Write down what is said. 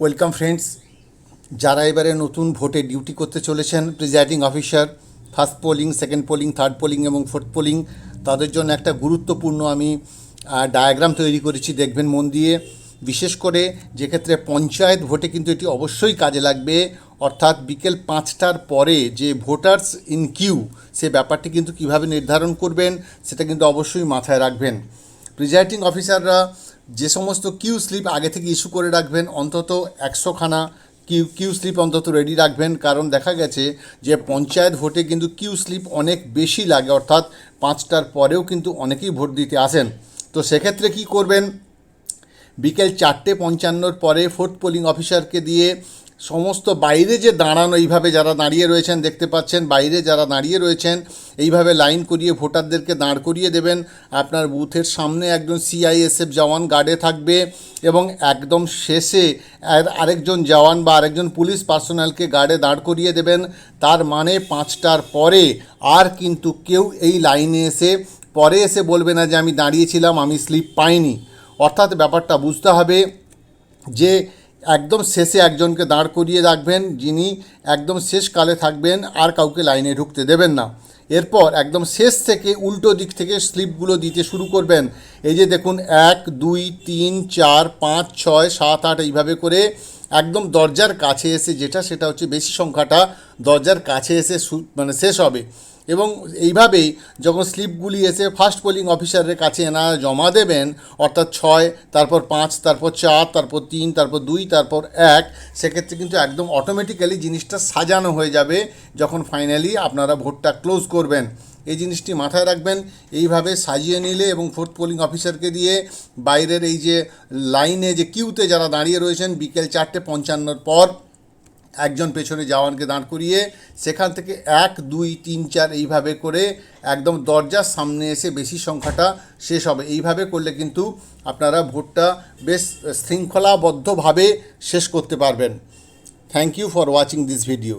Welcome friends যারা এবারে নতুন ভোটে ডিউটি করতে চলেছেন presiding officer first polling second polling third polling এবং ফোর্থ পোলিং তাদের জন্য একটা গুরুত্বপূর্ণ আমি ডায়াগ্রাম তৈরি করেছি। দেখবেন মন দিয়ে। বিশেষ করে যেক্ষেত্রে পঞ্চায়েত ভোটে কিন্তু এটি অবশ্যই কাজে লাগবে। অর্থাৎ বিকেল পাঁচটার পরে যে ভোটার্স ইন কিউ সে ব্যাপারটি কিন্তু কীভাবে নির্ধারণ করবেন, সেটা কিন্তু অবশ্যই মাথায় রাখবেন। প্রিজাইডিং অফিসাররা যে সমস্ত কিউ স্লিপ আগে থেকে ইস্যু করে রাখবেন, অন্তত একশোখানা কিউ কিউ স্লিপ অন্তত রেডি রাখবেন। কারণ দেখা গেছে যে পঞ্চায়েত ভোটে কিন্তু কিউ স্লিপ অনেক বেশি লাগে, অর্থাৎ পাঁচটার পরেও কিন্তু অনেকেই ভোট দিতে আসেন। তো সেক্ষেত্রে কি করবেন? বিকেল চারটে পঞ্চান্নর পরে ফোর্থ পোলিং অফিসারকে দিয়ে সমস্ত বাইরে যে দাঁড়ানো, এইভাবে যারা দাঁড়িয়ে রয়েছেন, দেখতে পাচ্ছেন, বাইরে যারা দাঁড়িয়ে রয়েছেন এইভাবে লাইন করিয়ে ভোটারদেরকে দাঁড় করিয়ে দেবেন। আপনার বুথের সামনে একজন সিআইএসএফ জওয়ান গার্ডে থাকবে এবং একদম শেষে আরেকজন জওয়ান বা আরেকজন পুলিশ পার্সোনালকে গার্ডে দাঁড় করিয়ে দেবেন। তার মানে পাঁচটার পরে আর কিন্তু কেউ এই লাইনে এসে, পরে এসে বলবে না যে আমি দাঁড়িয়েছিলাম আমি স্লিপ পাইনি। অর্থাৎ ব্যাপারটা বুঝতে হবে যে একদম শেষে একজনকে দাঁড় করিয়ে রাখবেন, যিনি একদম শেষ কালে থাকবেন, আর কাউকে লাইনে ঢুকতে দেবেন না। এরপর একদম শেষ থেকে উল্টো দিক থেকে স্লিপগুলো দিতে শুরু করবেন। এই যে দেখুন, এক, দুই, তিন, চার, পাঁচ, ছয়, সাত, আট, এইভাবে করে একদম দরজার কাছে এসে যেটা, সেটা হচ্ছে বেশি সংখ্যাটা দরজার কাছে এসে মানে শেষ হবে। এবং এইভাবেই যখন স্লিপগুলি এসে ফার্স্ট পোলিং অফিসারের কাছে এনারা জমা দেবেন, অর্থাৎ ছয়, তারপর পাঁচ, তারপর চার, তারপর তিন, তারপর দুই, তারপর এক, সেক্ষেত্রে কিন্তু একদম অটোমেটিক্যালি জিনিসটা সাজানো হয়ে যাবে যখন ফাইনালি আপনারা ভোটটা ক্লোজ করবেন। এই জিনিসটি মাথায় রাখবেন, এইভাবে সাজিয়ে নিলে এবং ফোর্থ পোলিং অফিসারকে দিয়ে বাইরের এই যে লাইনে যে কিউতে যারা দাঁড়িয়ে রয়েছেন, বিকেল চারটে পঞ্চান্নর পর একজন পেছনে জওয়ানকে দাঁড় করিয়ে সেখান থেকে এক, দুই, তিন, চার এইভাবে করে একদম দরজার সামনে এসে বেশি সংখ্যাটা শেষ হবে। এইভাবে করলে কিন্তু আপনারা ভোটটা বেশ শৃঙ্খলাবদ্ধভাবে শেষ করতে পারবেন। Thank you for watching this video